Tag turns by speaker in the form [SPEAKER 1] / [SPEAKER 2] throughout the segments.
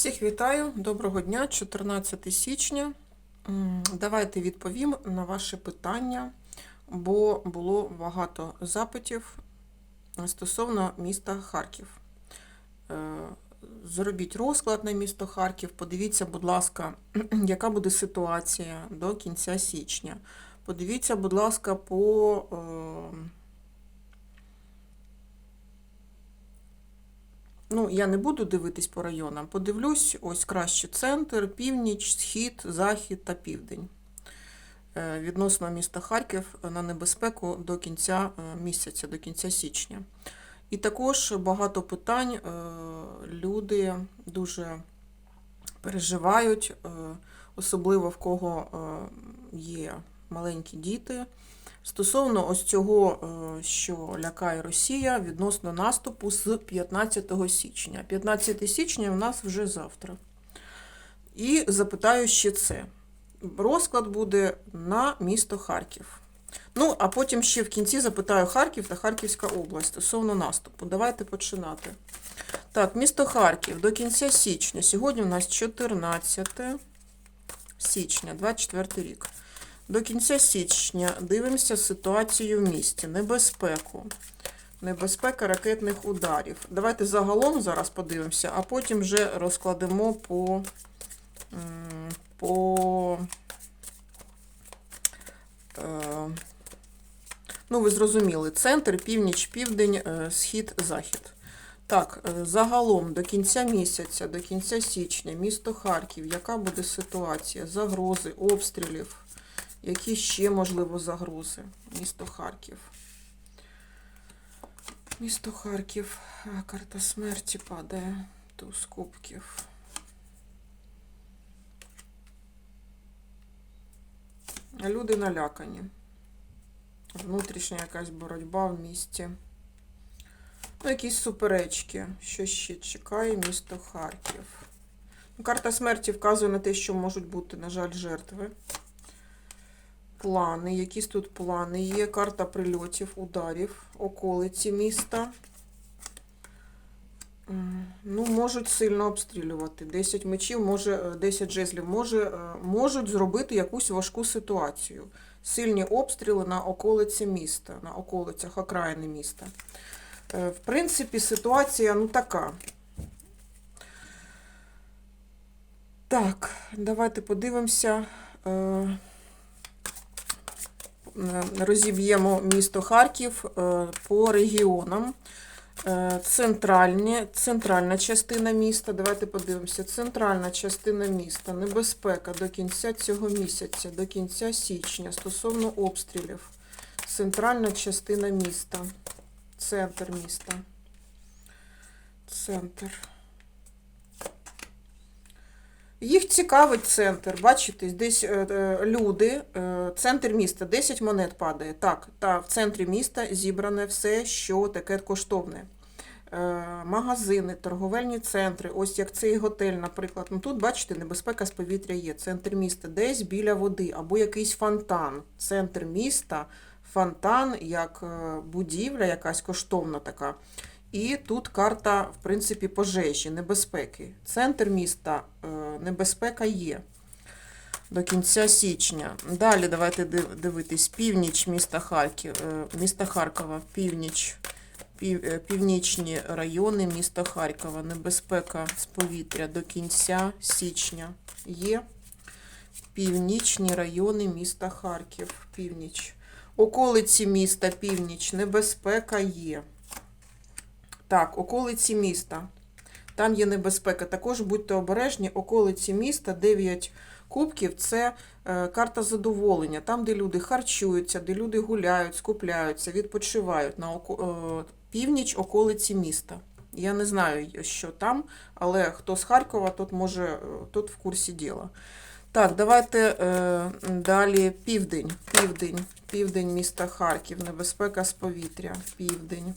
[SPEAKER 1] Всіх вітаю, доброго дня, 14 січня. Давайте відповім на ваші питання, бо було багато запитів стосовно міста Харків. Е, Зробіть розклад на місто Харків, подивіться, будь ласка, яка буде ситуація до кінця січня. Подивіться, будь ласка, по Ну, я не буду дивитись по районам. Подивлюсь, ось краще центр, північ, схід, захід та південь. Е, Відносно міста Харків на небезпеку до кінця е, місяця, до кінця січня. І також багато питань. е, Люди дуже переживають, е, особливо в кого е, є маленькі діти. Стосовно ось цього, е, що лякає Росія відносно наступу з 15 січня. 15 січня у нас вже завтра. І запитаю ще це. Розклад буде на місто Харків. Ну, а потім ще в кінці запитаю Харків та Харківська область стосовно наступу. Давайте починати. Так, місто Харків до кінця січня. Сьогодні у нас 14 січня, 24 рік. До кінця січня дивимося ситуацію в місті, небезпеку. Небезпека ракетних ударів. Давайте загалом зараз подивимося, а потім вже розкладемо по, по е, ну, ви зрозуміли, центр, північ, південь, е, схід, захід. Так, е, загалом до кінця місяця, до кінця січня, місто Харків, яка буде ситуація? Загрози, обстрілів, які ще можливо загрози? Місто Харків. Місто Харків. Карта смерті падає. Туз кубків. Люди налякані. Внутрішня якась боротьба в місті. Ну, якісь суперечки. Що ще чекає місто Харків. Ну, Карта смерті вказує на те, що можуть бути, на жаль, жертви. Плани. Якісь тут плани є. Карта прильотів, ударів, околиці міста. Ну, можуть сильно обстрілювати. 10 мечів, може, е, 10 жезлів, може, е, можуть зробити якусь важку ситуацію. Сильні обстріли на околиці міста, на околицях окраїни міста. Е, В принципі, ситуація ну така. Так, давайте подивимося. Е, Розіб'ємо місто Харків е, по регіонам. Е, Центральні, центральна частина міста. Давайте подивимося. Центральна частина міста. Небезпека до кінця цього місяця, до кінця січня стосовно обстрілів. Центральна частина міста. Центр міста. Центр. Їх цікавить центр. Бачите, десь е, е, люди, е, центр міста, 10 монет падає. Так, та в центрі міста зібране все, що таке коштовне. Магазини, торговельні центри, ось як цей готель, наприклад. Ну тут, бачите, небезпека з повітря є. Центр міста десь біля води, або якийсь фонтан. Центр міста, фонтан, як будівля, якась коштовна така. І тут карта, в принципі, пожежі, небезпеки. Центр міста, е, небезпека є до кінця січня. Далі давайте див- дивитись. Північ міста Харків, е, міста Харкова, північ, пів, е, північні райони міста Харкова. Небезпека з повітря до кінця січня є. Північні райони міста Харків, північ. Околиці міста, північ, небезпека є. Так, околиці міста. Там є небезпека. Також будьте обережні, околиці міста, 9 кубків це е, карта задоволення. Там, де люди харчуються, де люди гуляють, скупляються, відпочивають на око- е, північ околиці міста. Я не знаю, що там, але хто з Харкова, тот може, е, тот в курсі діла. Так, давайте е, далі південь. Південь. Південь міста Харків. Небезпека з повітря. Південь.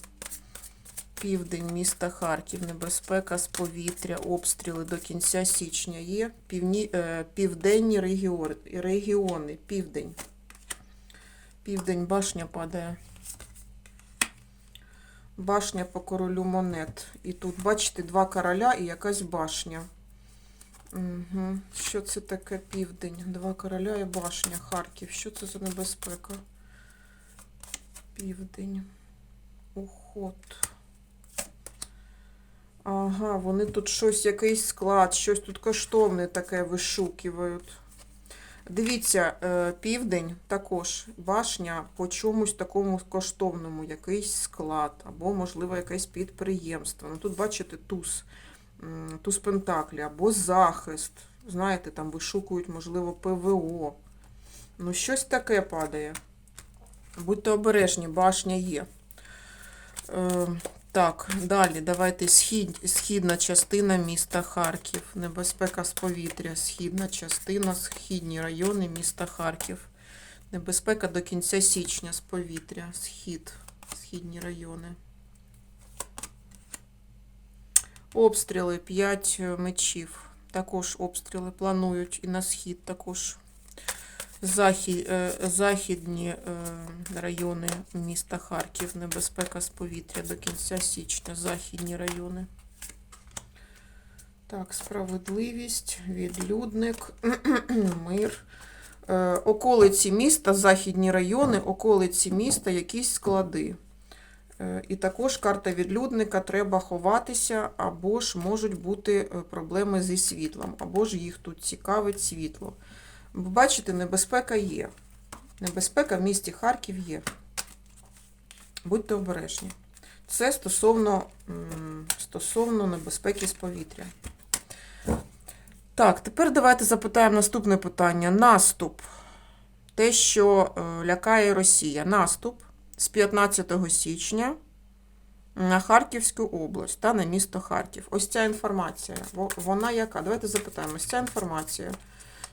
[SPEAKER 1] Південь міста Харків, небезпека з повітря, обстріли до кінця січня є. Півні, е, південні регіони, регіони, південь. Південь башня падає. Башня по королю монет. І тут, бачите, два короля і якась башня. Угу. Що це таке південь? Два короля і башня, Харків. Що це за небезпека? Південь. Уход. Ага, вони тут щось, якийсь склад, щось тут коштовне таке вишукують. Дивіться, е, південь також башня по чомусь такому коштовному, якийсь склад, або, можливо, якесь підприємство. Ну, тут, бачите, туз, туз Пентаклі, або захист. Знаєте, там вишукують, можливо, ПВО. Ну, щось таке падає. Будьте обережні, башня є. Е, так, далі давайте схід, східна частина міста Харків. Небезпека з повітря. Східна частина, східні райони міста Харків. Небезпека до кінця січня з повітря. Схід, східні райони. Обстріли 5 мечів. Також обстріли планують і на схід також. Захід, е, західні е, райони міста Харків. Небезпека з повітря до кінця січня. Західні райони. Так, справедливість, відлюдник, мир. Е, околиці міста, західні райони, околиці міста, якісь склади. І також карта відлюдника треба ховатися, або ж можуть бути проблеми зі світлом, або ж їх тут цікавить світло. Бо Бачите, небезпека є. Небезпека в місті Харків є. Будьте обережні. Це стосовно, стосовно небезпеки з повітря. Так, тепер давайте запитаємо наступне питання. Наступ. Те, що е, лякає Росія. Наступ з 15 січня на Харківську область та на місто Харків. Ось ця інформація. Вона яка? Давайте запитаємо. Ось ця інформація,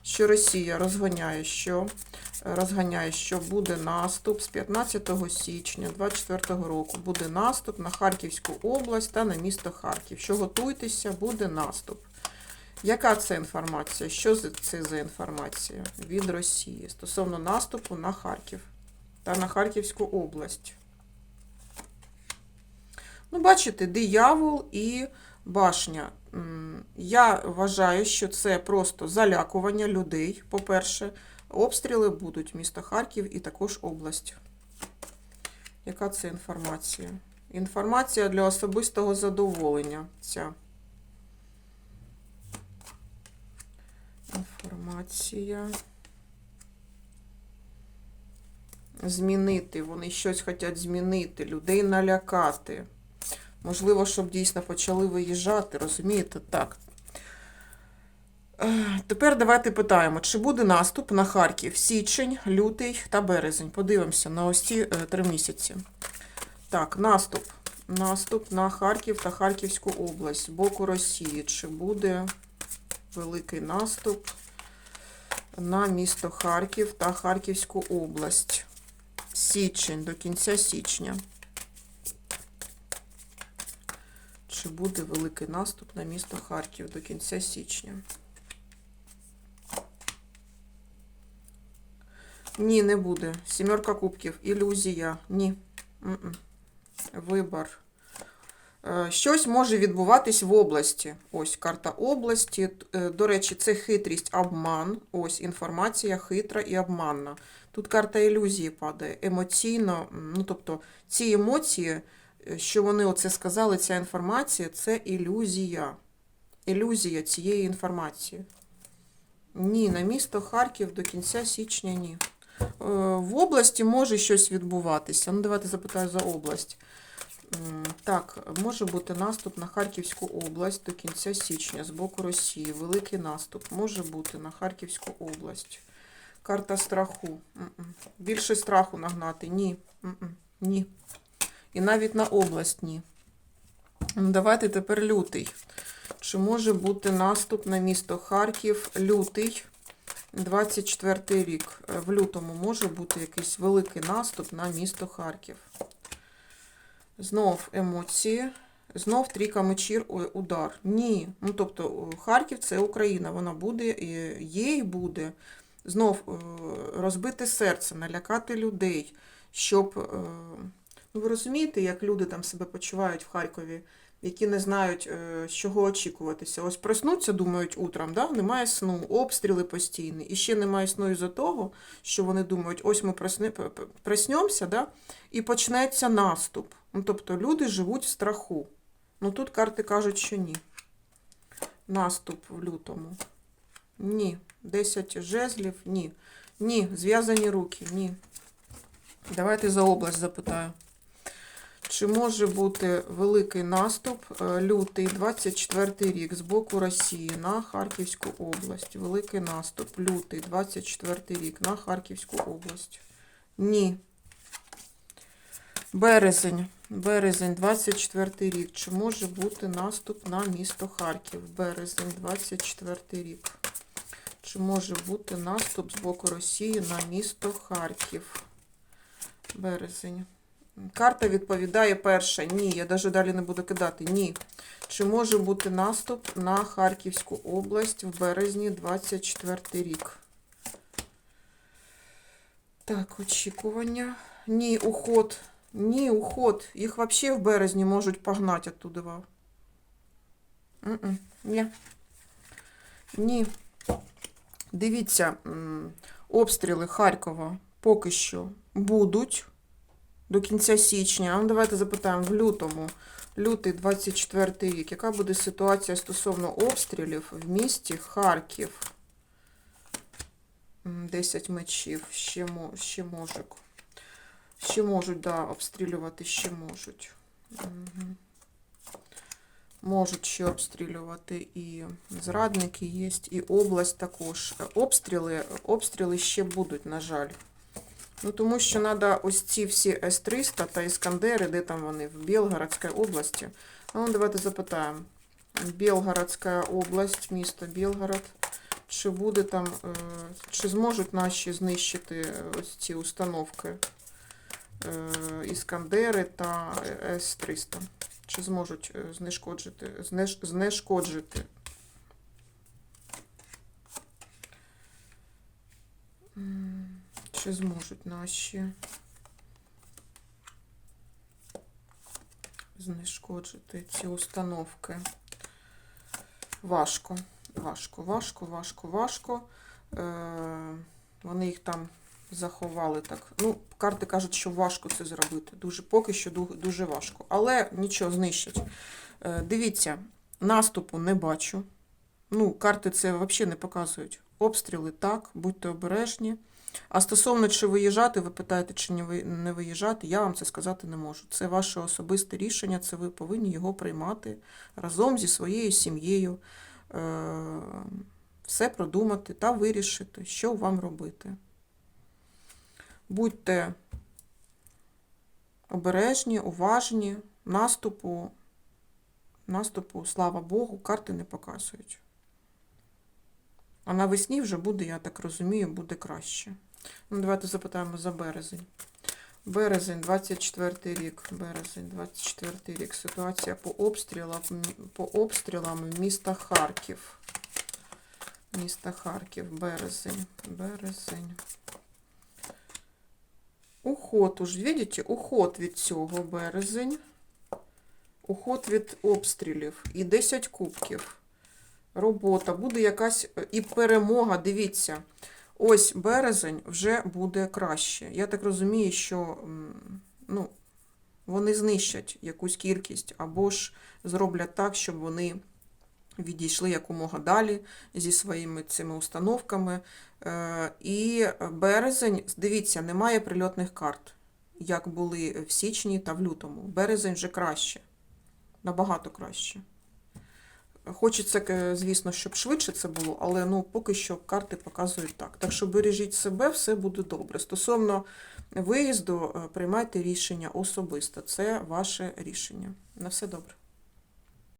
[SPEAKER 1] що Росія розганяє, що розганяє, що буде наступ з 15 січня 2024 року. Буде наступ на Харківську область та на місто Харків. Що готуйтеся, буде наступ. Яка це інформація? Що це за інформація від Росії стосовно наступу на Харків та на Харківську область? Ну, бачите, диявол і башня. Я вважаю, що це просто залякування людей. По-перше, обстріли будуть місто Харків і також область. Яка це інформація? Інформація для особистого задоволення. Ця. Інформація. Змінити. Вони щось хочуть змінити, людей налякати. Можливо, щоб дійсно почали виїжджати, розумієте? Так. Е, Тепер давайте питаємо, чи буде наступ на Харків січень, лютий та березень. Подивимося на ось ці е, три місяці. Так, наступ. Наступ на Харків та Харківську область з боку Росії. Чи буде великий наступ на місто Харків та Харківську область? Січень до кінця січня. Чи буде великий наступ на місто Харків до кінця січня? Ні, не буде. Сімерка кубків. Ілюзія. Ні. М-м. Вибор. Е, Щось може відбуватись в області. Ось карта області. Е, До речі, це хитрість, обман. Ось інформація хитра і обманна. Тут карта ілюзії падає. Емоційно, ну тобто ці емоції, що вони оце сказали, ця інформація це ілюзія. Ілюзія цієї інформації. Ні, на місто Харків до кінця січня ні. Е, В області може щось відбуватися. Ну, давайте запитаю за область. Так, може бути наступ на Харківську область до кінця січня з боку Росії. Великий наступ може бути на Харківську область. Карта страху. Більше страху нагнати. Ні. Ні. І навіть на область. Ну, Давайте тепер лютий. Чи може бути наступ на місто Харків лютий 24 рік? Е, В лютому може бути якийсь великий наступ на місто Харків. Знов емоції. Знов трійка мечір, удар. Ні. Ну, тобто Харків це Україна. Вона буде, є і буде. Знов е, розбите серце, налякати людей, щоб. Ну, ви розумієте, як люди там себе почувають в Харкові? які не знають, е, з чого очікуватися. Ось проснуться, думають утром, да? немає сну, обстріли постійні. І ще немає сну із-за того, що вони думають, ось ми просни- проснемося, да? і почнеться наступ. Ну, тобто люди живуть в страху. Ну тут карти кажуть, що ні. Наступ в лютому. Ні. 10 жезлів, ні. Ні. Зв'язані руки, ні. Давайте за область запитаю. Чи може бути великий наступ е, лютий 24 рік з боку Росії на Харківську область? Великий наступ лютий 24 рік на Харківську область? Ні. Березень. Березень 24 рік. Чи може бути наступ на місто Харків? Березень 24 рік. Чи може бути наступ з боку Росії на місто Харків? Березень. Карта відповідає перша. Ні, я навіть далі не буду кидати. Ні. Чи може бути наступ на Харківську область в березні 24 рік? Так, очікування. Ні, уход. Ні, уход. Їх взагалі в березні можуть погнати оттуда. Ні. Ні. Дивіться, обстріли Харкова поки що будуть до кінця січня. Ну, давайте запитаємо в лютому. Лютий 24 рік. Яка буде ситуація стосовно обстрілів в місті Харків? М, 10 мечів. Ще, ще можуть. Ще можуть, да, обстрілювати, ще можуть. Мгм. Можуть ще обстрілювати і зрадники є, і область також. Обстріли, обстріли ще будуть, на жаль. Ну, тому що треба ось ці всі С-300 та Іскандери, де там вони, в Білгородській області. Ну, давайте запитаємо. Білгородська область, місто Білгород. Чи буде там, е, чи зможуть наші знищити ось ці установки е, Іскандери та С-300? Чи зможуть е, знешкоджити, знеш, знешкоджити? Чи зможуть наші знешкоджити ці установки? Важко, важко, важко, важко, важко. Е, вони їх там заховали так. Ну, карти кажуть, що важко це зробити. Дуже, поки що дуже важко. Але нічого знищать. Е, дивіться, наступу не бачу. Ну, карти це взагалі не показують. Обстріли так, будьте обережні. А стосовно чи виїжджати, ви питаєте, чи не виїжджати, я вам це сказати не можу. Це ваше особисте рішення, це ви повинні його приймати разом зі своєю сім'єю, е, все продумати та вирішити, що вам робити. Будьте обережні, уважні, наступу, наступу, слава Богу, карти не показують. А навесні вже буде, я так розумію, буде краще. Ну, давайте запитаємо за березень. Березень, 24 рік. Березень, 24 рік. Ситуація по обстрілам, по обстрілам міста Харків. Міста Харків, березень. Березень. Уход, уж видите, уход від цього березень. Уход від обстрілів. І 10 кубків. Робота, буде якась і перемога. Дивіться, ось березень вже буде краще. Я так розумію, що ну, вони знищать якусь кількість, або ж зроблять так, щоб вони відійшли якомога далі зі своїми цими установками. Е, І березень, дивіться, немає прильотних карт, як були в січні та в лютому. Березень вже краще, набагато краще. Хочеться, е, звісно, щоб швидше це було, але ну, поки що карти показують так. Так що бережіть себе, все буде добре. Стосовно виїзду, е, приймайте рішення особисто. Це ваше рішення. На все добре.